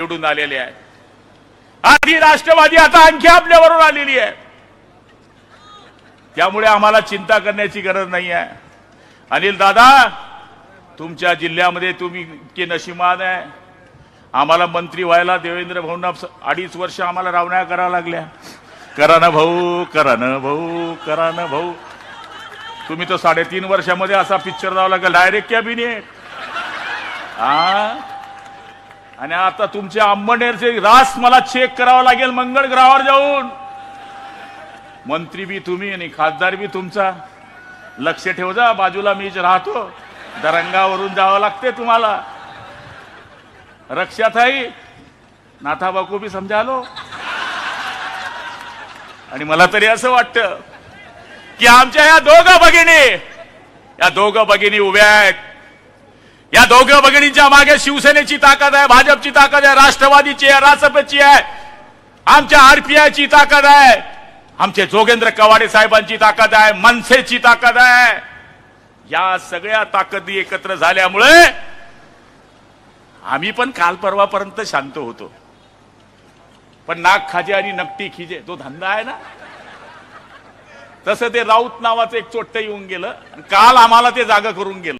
निवडून आलेले आहे आधी राष्ट्रवादी आता आणखी आपल्यावरून आलेली आहे. त्यामुळे आम्हाला चिंता करण्याची गरज नाही आहे अनिल दादा तुमच्या जिल्ह्यामध्ये तुम्ही इतके नशिमान आहे. आम्हाला मंत्री व्हायला देवेंद्र भाऊंना अडीच वर्ष आम्हाला रावण्या कराव्या लागल्या. करा ना भाऊ करा ना भाऊ करा ना भाऊ. तुम्ही तर साडेतीन वर्षामध्ये असा पिक्चर जावं लागेल डायरेक्ट कॅबिनेट हा आणि आता तुमच्या अंबनेरचे रास मला चेक करावा लागेल मंगळ ग्रहावर जाऊन. मंत्री बी तुम्ही आणि खासदार बी तुमचा. लक्ष ठेव जा बाजूला मीच राहतो. दरंगावरून जावं लागते तुम्हाला. रक्षाताई नाथा बाकू बी समजालो. आणि मला तरी असं वाटतं की आमच्या या दोघं भगिनी या दोघं भगिनी उभ्या आहेत. या दोघं भगिनींच्या मागे शिवसेनेची ताकद आहे भाजपची ताकद आहे राष्ट्रवादीची आहे रासपची आहे. आमच्या आरपीआयची ताकद आहे. आमचे जोगेंद्र कवाडे साहेबांची ताकद आहे मनसेची ताकद आहे. या सगळ्या ताकदी एकत्र झाल्यामुळे आम्ही पण काल परवापर्यंत शांत होतो. पण नाक खाजे आणि नकटी खिजे तो धंदा आहे ना? तसं ते राऊत नावाचं एक चोट्ट येऊन गेलं आणि काल आम्हाला ते जागा करून गेलं.